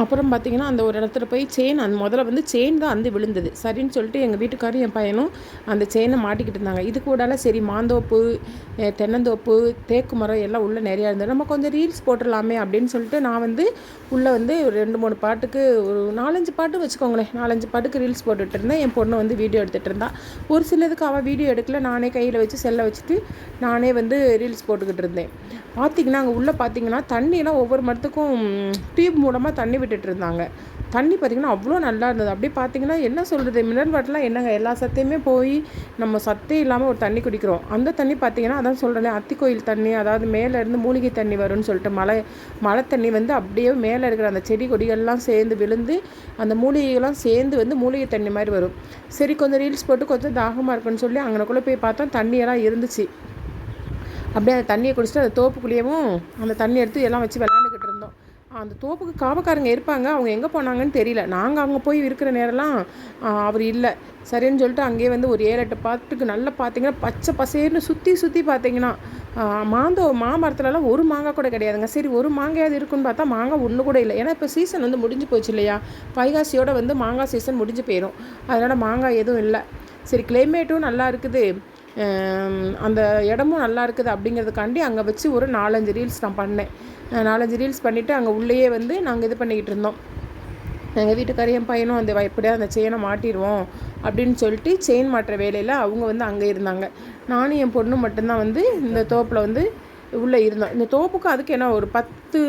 அப்புறம் பார்த்தீங்கன்னா அந்த ஒரு இடத்துல போய் செயின் அந்த முதல்ல வந்து செயின் தான் வந்து விழுந்தது. சரின்னு சொல்லிட்டு எங்கள் வீட்டுக்காரும் என் பையனும் அந்த செயினை மாட்டிக்கிட்டு இருந்தாங்க. இது கூடால சரி மாந்தோப்பு தென்னந்தோப்பு தேக்கு மரம் எல்லாம் உள்ளே நிறையா இருந்தது. நம்ம கொஞ்சம் ரீல்ஸ் போட்டுடலாமே அப்படின்னு சொல்லிட்டு நான் வந்து உள்ளே வந்து ஒரு ரெண்டு மூணு பாட்டுக்கு ஒரு நாலஞ்சு பாட்டு வச்சுக்கோங்களேன். நாலஞ்சு பாட்டுக்கு ரீல்ஸ் போட்டுட்டு இருந்தேன். என் பொண்ணு வந்து வீடியோ எடுத்துகிட்டு இருந்தா. ஒரு சிலதுக்கு அவள் வீடியோ எடுக்கல. நானே கையில் வச்சு செல்லை வச்சுட்டு நானே வந்து ரீல்ஸ் போட்டுக்கிட்டு இருந்தேன். பார்த்தீங்கன்னா அங்கே உள்ளே பார்த்தீங்கன்னா தண்ணியெல்லாம் ஒவ்வொரு மரத்துக்கும் டியூப் மூலமாக தண்ணி விட்டுட்டு இருந்தாங்க தண்ணி பார்த்திங்கன்னா அவ்வளோ நல்லா இருந்தது. அப்படியே பார்த்தீங்கன்னா என்ன சொல்கிறது மினரல் வாட்டர்லாம் என்னங்க? எல்லா சத்தையுமே போய் நம்ம சத்தே இல்லாமல் ஒரு தண்ணி குடிக்கிறோம். அந்த தண்ணி பார்த்தீங்கன்னா அதான் சொல்கிறேன் அத்திக்கோயில் தண்ணி அதாவது மேலே இருந்து மூலிகை தண்ணி வரும்னு சொல்லிட்டு மழை மழை தண்ணி வந்து அப்படியே மேலே இருக்கிற அந்த செடி கொடிகள்லாம் சேர்ந்து விழுந்து அந்த மூலிகைகள்லாம் சேர்ந்து வந்து மூலிகை தண்ணி மாதிரி வரும். சரி கொஞ்சம் ரீல்ஸ் போட்டு கொஞ்சம் தாகமாக இருக்குன்னு சொல்லி அங்கனக்குள்ளே போய் பார்த்தா தண்ணியெல்லாம் இருந்துச்சு. அப்படியே அந்த தண்ணியை குடிச்சிட்டு அந்த தோப்புக்குள்ளேயும் அந்த தண்ணி எடுத்து எல்லாம் வச்சு விளாண்டு அந்த தோப்புக்கு காவக்காரங்க இருப்பாங்க. அவங்க எங்கே போனாங்கன்னு தெரியல. நாங்கள் அங்கே போய் இருக்கிற நேரம்லாம் அவர் இல்லை. சரின்னு சொல்லிட்டு அங்கேயே வந்து ஒரு ஏழு எட்டு பாட்டுக்கு நல்லா பார்த்தீங்கன்னா பச்சை பசேர்னு சுற்றி சுற்றி பார்த்தீங்கன்னா மாந்தோ மாமரத்துலலாம் ஒரு மாங்காய் கூட கிடையாதுங்க. சரி ஒரு மாங்காயாவது இருக்குன்னு பார்த்தா மாங்காய் ஒன்று கூட இல்லை. ஏன்னா இப்போ சீசன் வந்து முடிஞ்சு போச்சு இல்லையா? பைகாசியோடு வந்து மாங்காய் சீசன் முடிஞ்சு போயிடும் அதனால் மாங்காய் எதுவும் இல்லை. சரி கிளைமேட்டும் நல்லா இருக்குது. அந்த இடமும் நல்லா இருக்குது அப்படிங்கிறதுக்காண்டி அங்கே வச்சு ஒரு நாலஞ்சு ரீல்ஸ் நான் பண்ணேன். நாலஞ்சு ரீல்ஸ் பண்ணிவிட்டு அங்கே உள்ளேயே வந்து நாங்கள் இது பண்ணிக்கிட்டு இருந்தோம். எங்கள் வீட்டுக்காரையும் என் பையனும் அந்த எப்படியா அந்த செயினை மாட்டிடுவோம் அப்படின்னு சொல்லிட்டு செயின் மாட்டுற வேலையில் அவங்க வந்து அங்கே இருந்தாங்க. நானும் என் பொண்ணு மட்டும்தான் வந்து இந்த தோப்பில் வந்து உள்ளே இருந்தோம். இந்த தோப்புக்கு அதுக்கு என்ன ஒரு பத்து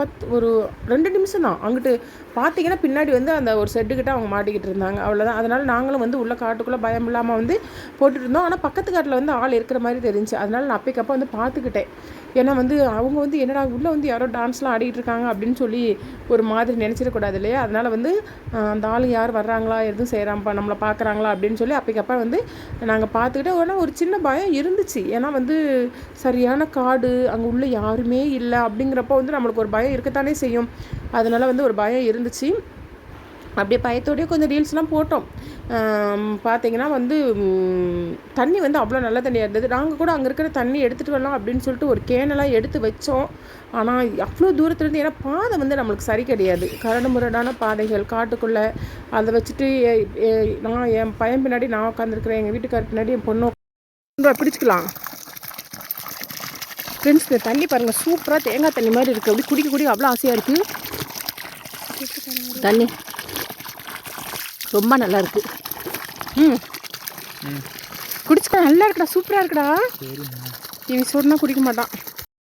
பத்து ஒரு ரெண்டு நிமிஷம் தான். அங்கிட்டு பார்த்தீங்கன்னா பின்னாடி வந்து அந்த ஒரு செட்டுக்கிட்ட அவங்க மாட்டிக்கிட்டு இருந்தாங்க. அவ்வளோதான் அதனால் நாங்களும் வந்து உள்ள காட்டுக்குள்ளே பயம் இல்லாமல் வந்து போட்டுட்டு இருந்தோம். ஆனால் பக்கத்து காட்டில் வந்து ஆள் இருக்கிற மாதிரி தெரிஞ்சு. அதனால் நான் அப்பைக்கப்போ வந்து பார்த்துக்கிட்டேன் ஏன்னா வந்து அவங்க வந்து என்னடா உள்ளே வந்து யாரோ டான்ஸ்லாம் ஆடிட்டு இருக்காங்க அப்படின்னு சொல்லி ஒரு மாதிரி நினச்சிடக்கூடாது இல்லையா? அதனால் வந்து அந்த ஆள் யார் வர்றாங்களா? எதுவும் செய்கிறாம்ப்பா நம்மளை பார்க்குறாங்களா அப்படின்னு சொல்லி அப்பைக்கப்போ வந்து நாங்கள் பார்த்துக்கிட்டு ஆனால் ஒரு சின்ன பயம் இருந்துச்சு. ஏன்னா வந்து சரியான காடு அங்கே உள்ள யாருமே இல்லை அப்படிங்கிறப்போ வந்து நம்மளுக்கு ஒரு பயம் இருக்கத்தானே செய்யும். அதனால் வந்து ஒரு பயம் இருந்துச்சு. அப்படியே பயத்தோடயே கொஞ்சம் ரீல்ஸ்லாம் போட்டோம். பார்த்தீங்கன்னா வந்து தண்ணி வந்து அவ்வளோ நல்ல தண்ணியாக இருந்தது. நாங்கள் கூட அங்கே இருக்கிற தண்ணி எடுத்துகிட்டு வரலாம் அப்படின்னு சொல்லிட்டு ஒரு கேனெல்லாம் எடுத்து வச்சோம். ஆனால் அவ்வளோ தூரத்துலேருந்து ஏன்னா பாதை வந்து நம்மளுக்கு சரி கிடையாது. கரடு முரடான பாதைகள் காட்டுக்குள்ளே அதை வச்சுட்டு நான் என் பையன் பின்னாடி நான் உட்காந்துருக்குறேன் எங்கள் வீட்டுக்கார் பின்னாடி என் பொண்ணு பிடிச்சிக்கலாம். ஃப்ரெண்ட்ஸ் இந்த தண்ணி பாருங்கள் சூப்பராக தேங்காய் தண்ணி மாதிரி இருக்குது அப்படி குடிக்க குடிக்க அவ்வளோ ஆசையாக இருக்குது தண்ணி. ரொம்ப நல்லா இருக்கு. ம். குடிச்சுக்க நல்லா இருக்குடா சூப்பராக இருக்குடா. இவன் சொன்னா குடிக்க மாட்டான்.